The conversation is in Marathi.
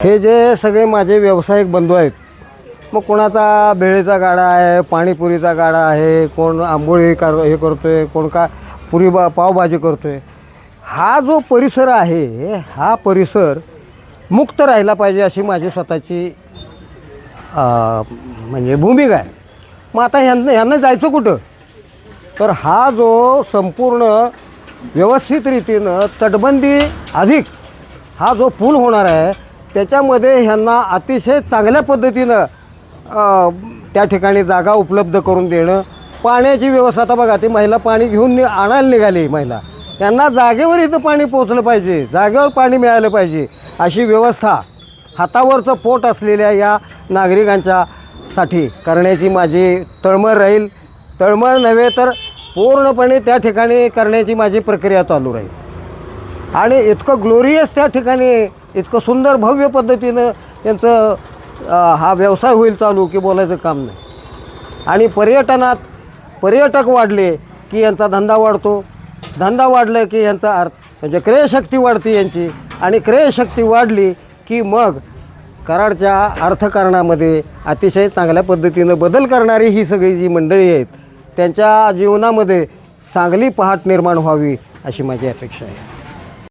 हे जे सगळे माझे व्यावसायिक बंधू आहेत मग कोणाचा भेळीचा गाडा आहे पाणीपुरीचा गाडा आहे कोण आंबोळी कर हे करतोय कोण का पुरी बा पावभाजी करतोय हा जो परिसर आहे हा परिसर मुक्त राहिला पाहिजे अशी माझी स्वतःची म्हणजे भूमिका आहे. मग आता ह्यांना ह्यांना जायचं कुठं? तर हा जो संपूर्ण व्यवस्थित रीतीनं तटबंदी अधिक हा जो पूल होणार आहे त्याच्यामध्ये ह्यांना अतिशय चांगल्या पद्धतीनं त्या ठिकाणी जागा उपलब्ध करून देणं पाण्याची व्यवस्था. आता बघा ती महिला पाणी घेऊन नि आणायला निघाली महिला. त्यांना जागेवर इथं पाणी पोचलं पाहिजे जागेवर पाणी मिळालं पाहिजे. अशी व्यवस्था हातावरचं पोट असलेल्या या नागरिकांच्या साठी करण्याची माझी तळमळ राहील. तळमळ नव्हे तर पूर्णपणे त्या ठिकाणी करण्याची माझी प्रक्रिया चालू राहील. आणि इतकं ग्लोरियस त्या ठिकाणी इतकं सुंदर भव्य पद्धतीनं त्यांचं हा व्यवसाय होईल चालू की बोलायचं काम नाही. आणि पर्यटनात पर्यटक वाढले की यांचा धंदा वाढतो. धंदा वाढलं की यांचा अर्थ म्हणजे क्रयशक्ती वाढते यांची. आणि क्रयशक्ती वाढली की मग कराडच्या अर्थकारणामध्ये अतिशय चांगल्या पद्धतीनं बदल करणारी ही सगळी जी मंडळी आहेत त्यांच्या जीवनामध्ये चांगली पहाट निर्माण व्हावी अशी माझी अपेक्षा आहे.